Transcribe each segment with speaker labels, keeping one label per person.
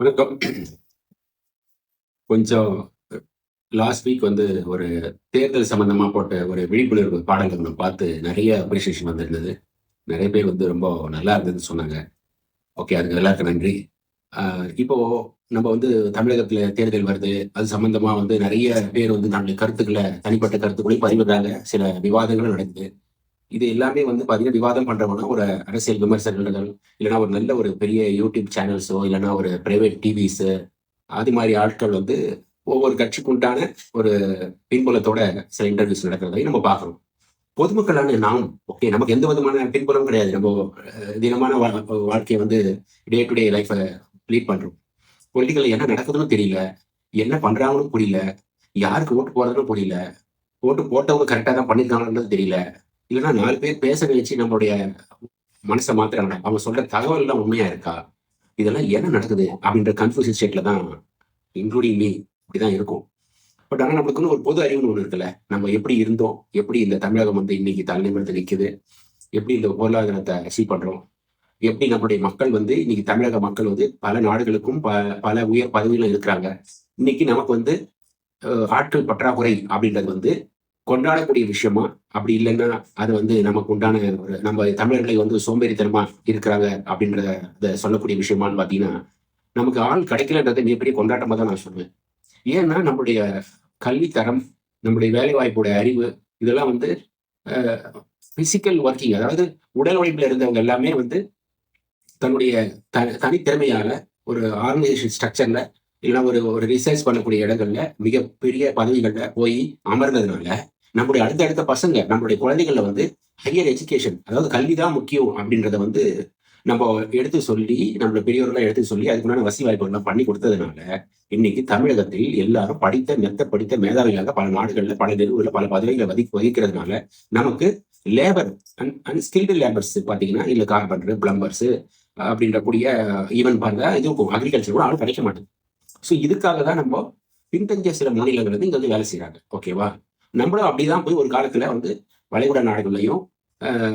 Speaker 1: வணக்கம். கொஞ்சம் last week வந்து ஒரு தேர்தல் சம்பந்தமா போட்ட ஒரு விழிப்புணர்வு பாடல்கள் நம்ம பார்த்து நிறைய அப்ரிசியேஷன் வந்திருந்தது. நிறைய பேர் வந்து ரொம்ப நல்லா இருந்ததுன்னு சொன்னாங்க. ஓகே அதுக்கு எல்லாருக்கும் நன்றி. இப்போ நம்ம வந்து தமிழகத்துல தேர்தல் வருது. அது சம்பந்தமா வந்து நிறைய பேர் வந்து நம்மளுடைய கருத்துக்களை தனிப்பட்ட கருத்துக்களையும் பதிவிடுறாங்க. சில விவாதங்களும் நடக்குது. இது எல்லாமே வந்து பாத்தீங்கன்னா விவாதம் பண்றவங்க ஒரு அரசியல் விமர்சகர்கள் இல்லைன்னா ஒரு நல்ல ஒரு பெரிய யூடியூப் சேனல்ஸோ இல்லைன்னா ஒரு பிரைவேட் டிவிஸ் அது மாதிரி ஆட்கள் வந்து ஒவ்வொரு கட்சிக்கு உண்டான ஒரு பின்புலத்தோட சில இன்டர்வியூஸ் நடக்கிறதையும் நம்ம பார்க்குறோம். பொதுமக்களான நாம் ஓகே நமக்கு எந்த விதமான பின்புலம் கிடையாது. நம்ம தினமான வா- வாழ்க்கையை வந்து டே டு டே லைஃபை லீட் பண்றோம் பொலிட்டிக்கல் என்ன நடக்குதுன்னு தெரியல என்ன பண்றாங்கன்னு புரியல யாருக்கு ஓட்டு போடுறதுன்னு புரியல ஓட்டு போட்டவங்க கரெக்டாக தான் பண்ணியிருக்காங்கன்றது தெரியல இல்லைன்னா நாலு பேர் பேச வச்சு நம்மளுடைய மனசை மாத்துறாங்க. அவங்க சொல்ற தகவல் எல்லாம் உண்மையா இருக்கா? இதெல்லாம் என்ன நடக்குது? அப்படின்ற கன்ஃபியூஷன் ஸ்டேட்ல தான் இன்க்ளூடிங் மீ இப்படிதான் இருக்கும். பட் ஆனால் நம்மளுக்குன்னு ஒரு பொது அறிவுன்னு ஒன்று இருக்குல்ல. நம்ம எப்படி இருந்தோம்? எப்படி இந்த தமிழகம் வந்து இன்னைக்கு தலைநிமிடத்தில் நிக்குது? எப்படி இந்த பொருளாதாரத்தை அச்சீவ் பண்றோம்? எப்படி நம்மளுடைய மக்கள் வந்து இன்னைக்கு தமிழக மக்கள் வந்து பல நாடுகளுக்கும் ப- பல உயர் பதவிகளும் இருக்கிறாங்க. இன்னைக்கு நமக்கு வந்து ஆட்கள் பற்றாக்குறை அப்படின்றது வந்து கொண்டாடக்கூடிய விஷயமா? அப்படி இல்லைன்னா அது வந்து நமக்கு உண்டான ஒரு நம்ம தமிழர்களை வந்து சோம்பேறித்தனமா இருக்கிறாங்க அப்படின்றத சொல்லக்கூடிய விஷயமான்னு பார்த்தீங்கன்னா நமக்கு ஆள் கிடைக்கலன்றதை மிகப்பெரிய கொண்டாட்டமா தான் நான் சொல்லுவேன் ஏன்னா நம்மளுடைய கல்வித்தரம் நம்மளுடைய வேலை அறிவு இதெல்லாம் வந்து பிசிக்கல் ஒர்க்கிங் அதாவது உடல் உழைப்புல இருந்தவங்க எல்லாமே வந்து தன்னுடைய த தனித்திறமையால ஒரு ஆர்கனைசேஷன் ஸ்ட்ரக்சர்ல இல்லைன்னா ஒரு ஒரு ரிசர்ச் பண்ணக்கூடிய இடங்கள்ல மிகப்பெரிய பதவிகள்ல போய் அமர்ந்ததுனால நம்முடைய அடுத்தடுத்த பசங்க நம்மளுடைய குழந்தைகள்ல வந்து ஹையர் எஜுகேஷன் அதாவது கல்வி தான் முக்கியம் அப்படின்றத வந்து நம்ம எடுத்து சொல்லி நம்மளோட பெரியவர்களாம் எடுத்து சொல்லி அதுக்குண்டான வசதி வாய்ப்புகள்லாம் பண்ணி கொடுத்ததுனால இன்னைக்கு தமிழகத்தில் எல்லாரும் படித்த மெத்த படித்த மேதாவிகளாக பல நாடுகள்ல பல நிறுவனங்கள் பல பதவிகளை வதி வகிக்கிறதுனால நமக்கு லேபர் அன்ஸ்கில்டு லேபர்ஸ் பாத்தீங்கன்னா இல்ல கார்பன்டர் பிளம்பர்ஸ் அப்படின்ற கூடிய ஈவன் பாருங்க இது அக்ரிகல்ச்சர் கூட ஆள் கிடைக்க மாட்டேங்குது. ஸோ இதுக்காக தான் நம்ம பின்தங்கிய சில மாநிலங்கள் வந்து இங்க வந்து வேலை செய்யறாங்க ஓகேவா நம்மளும் அப்படிதான் போய் ஒரு காலத்துல வந்து வளைகுடா நாடுகள்லையும்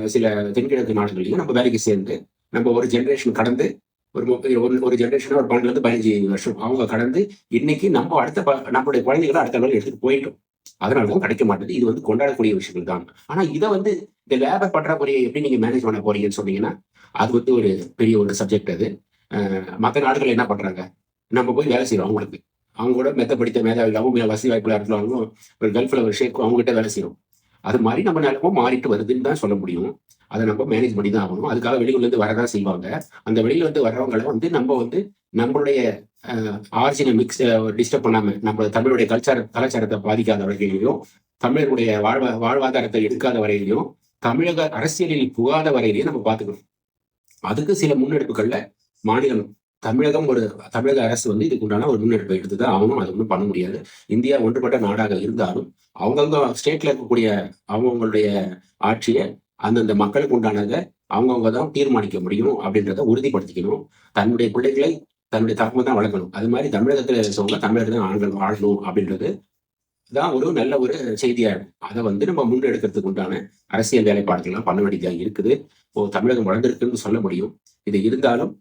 Speaker 1: சில தென்கிழக்கு நாடுகள்லையும் நம்ம வேலைக்கு சேர்ந்து நம்ம ஒரு ஜென்ரேஷன் கடந்து ஒரு ஒரு ஒரு ஒரு பன்னெண்டுல பதினஞ்சு வருஷம் அவங்க கடந்து இன்னைக்கு நம்ம அடுத்த ப- நம்மளுடைய குழந்தைகளை அடுத்த லெவலில் எடுத்துட்டு போயிட்டோம். அதனால தான் கிடைக்க மாட்டேது. இது வந்து கொண்டாடக்கூடிய விஷயங்கள் தான். ஆனா இதை வந்து இந்த லேபர் பற்றாக்குறையை எப்படி நீங்க மேனேஜ் பண்ண போறீங்கன்னு சொன்னீங்கன்னா அது வந்து ஒரு பெரிய ஒரு சப்ஜெக்ட் அது. மற்ற நாடுகள் என்ன பண்றாங்க? நம்ம போய் வேலை செய்யறோம் அவங்களுக்கு. அவங்களோட மெத்த படித்த மேதாவிகள் வசதி வாய்ப்புல இருந்தாலும் ஒரு கல்ஃபில் ஒரு ஷேக்கும் அவங்ககிட்ட வேலை செய்யறோம் அது மாதிரி நம்ம நிலமும் மாறிட்டு வருதுன்னு தான் சொல்ல முடியும். அதை நம்ம மேனேஜ் பண்ணி தான் ஆகணும். அதுக்காக வெளியூர்லேருந்து வரதான் செய்வாங்க. அந்த வெளியில வந்து வர்றவங்களை வந்து நம்ம வந்து நம்மளுடைய ஆரிஜினை மிக்ஸ் டிஸ்டர்ப் பண்ணாம நம்ம தமிழுடைய கல்ச்சார கலாச்சாரத்தை பாதிக்காத வரையிலையும் தமிழருடைய வாழ்வா வாழ்வாதாரத்தை எடுக்காத வரையிலையும் தமிழக அரசியலில் புகாத வரையிலையும் நம்ம பார்த்துக்கணும். அதுக்கு சில முன்னெடுப்புகளில் மாநிலம் தமிழகம் ஒரு தமிழக அரசு வந்து இதுக்கு உண்டான ஒரு முன்னெடுப்பை எடுத்துதான் ஆகணும். அது ஒன்றும் பண்ண முடியாது. இந்தியா ஒன்றுபட்ட நாடாக இருந்தாலும் அவங்கவுங்க ஸ்டேட்ல இருக்கக்கூடிய அவங்கவுங்களுடைய ஆட்சியை அந்தந்த மக்களுக்கு உண்டானதை அவங்கவுங்க தான் தீர்மானிக்க முடியும் அப்படின்றத உறுதிப்படுத்திக்கணும். தன்னுடைய பிள்ளைகளை தன்னுடைய தகமை தான் வளர்க்கணும். அது மாதிரி தமிழகத்தில் இருக்கவங்க தமிழர் தான் ஆண்கள் வாழணும் அப்படின்றது தான் ஒரு நல்ல ஒரு செய்தியா அதை வந்து நம்ம முன்னெடுக்கிறதுக்கு உண்டான அரசியல் வேலைப்பாடுகள்லாம் பண்ண வேண்டியதாக இருக்குது. ஓ தமிழகம் வளர்ந்துருக்குன்னு சொல்ல முடியும். இது இருந்தாலும்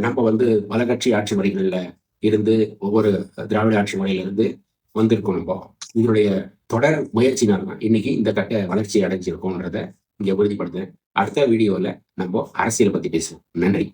Speaker 1: நம்ம வந்து பல கட்சி ஆட்சி முறைகளில் இருந்து ஒவ்வொரு திராவிட ஆட்சி முறையிலிருந்து வந்திருக்கோம் நம்ம. இதனுடைய தொடர் முயற்சினால் தான். இன்னைக்கு இந்த கட்ட வளர்ச்சி அடைஞ்சிருக்கோன்றத இங்கே உறுதிப்படுத்துறேன். அடுத்த வீடியோவில் நம்ம அரசியல் பத்தி பேசுவோம். நன்றி.